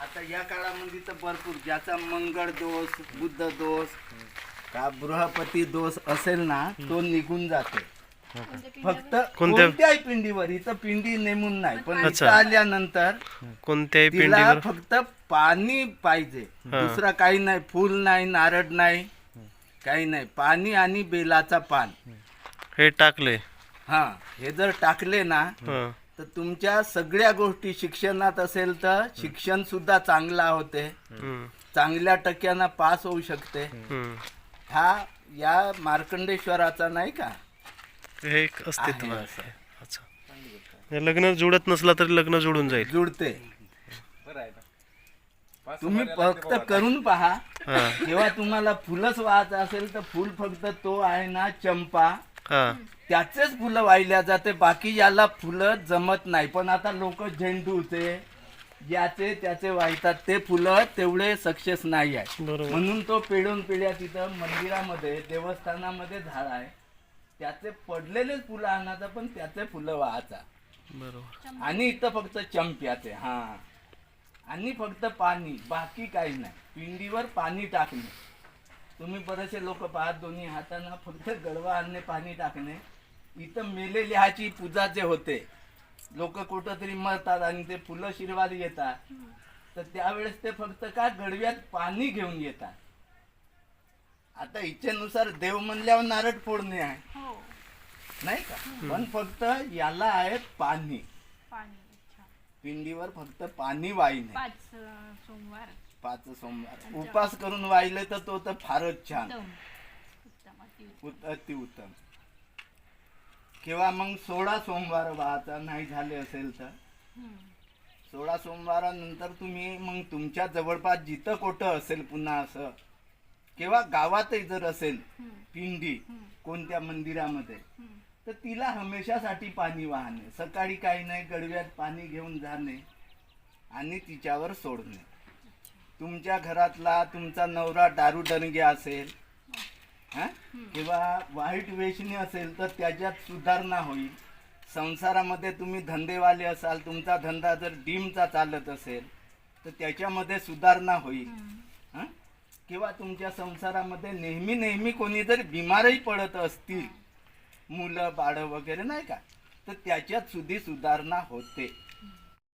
आता या काळामध्ये तर भरपूर ज्याचा मंगळ दोष बुद्ध दोष का बृहपती दोष असेल ना तो निघून जाते. फक्त कोणत्या- कोणत्याही पिंडीवर इथं पिंडी नेमून नाही पण इथं अच्छा. आल्यानंतर कोणत्याही तिला पिंडीवर? फक्त पाणी पाहिजे. दुसरा काही नाही फुल नाही नारळ नाही काही नाही. पाणी आणि बेलाचा पान. हे टाकले. हा हे जर टाकले ना हं. तर तुमच्या सगळ्या गोष्टी शिक्षणात असेल तर शिक्षण सुद्धा चांगला होते. हं. चांगल्या टक्क्यानं पास होऊ शकते. हं. या मार्कंडेश्वराचा नाही का? हे एक अस्तित्व आहे आहे. असं. अच्छा. लग्न जुळत नसला तरी लग्न जुळून जाईल. जुडते. तुम्ही फक्त करून पहा. हा. जेव्हा तुम्हाला फुलंच वाहायचं असेल तर फुल फक्त तो आहे ना चंपा. त्याचेच फुलं वाहिल्या जाते बाकी याला फुलं जमत नाही. पण आता लोक झेंडूचे याचे त्याचे वाहितात ते फुलं तेवढे सक्सेस नाही आहे म्हणून तो पिढून पिढ्या तिथं मंदिरामध्ये देवस्थानामध्ये झाड आहे. त्याचे पडलेलेच फुलं आणायचं पण त्याचे फुलं वाहायचा. बरोबर. आणि इथं फक्त चंप्याचे हा. आणि फक्त पाणी बाकी काही नाही. पिंडीवर पाणी टाकणे. तुम्ही बरेचसे लोक पाहत दोन्ही हाताना फक्त गडवा आणणे पाणी टाकणे. इथं मेलेल्याची पूजा जे होते लोक कुठं तरी मरतात आणि ते फुलं शिरवाली येतात. तर त्यावेळेस ते फक्त का गडव्यात पाणी घेऊन येतात. आता इच्छेनुसार देव म्हणल्यावर नारळ फोडणे आहे. हो. नाही का? पण फक्त याला आहे पाणी. पिंडीवर फक्त पाणी अं, सोमवार. पाच सोमवार उपास करून वाहिले तर तो तर फारच छान उत्तम उत्तम अतिउत्तम. उत- अतिउत्तम किंवा मग सोळा सोमवार व्हायचा नाही झाले असेल तर. सोळा सोमवारानंतर तुम्ही मग तुमच्या जवळपास जिथं कुठं असेल पुन्हा असं किंवा गावातही जर असेल. पिंडी. कोणत्या मंदिरामध्ये. तर तिला हमेशासाठी पाणी वाहणे सकाळी काही नाही गडव्यात पाणी घेऊन जाणे आणि तिच्यावर सोडणे तुमच्या घरातला तुमचा नवरा दारू डणगे असेल किंवा वाईट वेशणी असेल तर त्याच्यात सुधारणा होईल. संसारामध्ये तुम्ही धंदेवाले असाल तुमचा धंदा जर डीमचा चालत असेल तर त्याच्यामध्ये सुधारणा होईल. किंवा तुमच्या संसारामध्ये नेहमी नेहमी कोणी जर बिमारही पडत असतील मुलं बाळं वगैरे नाही का? तर त्याच्यात सुधी सुधारणा होते.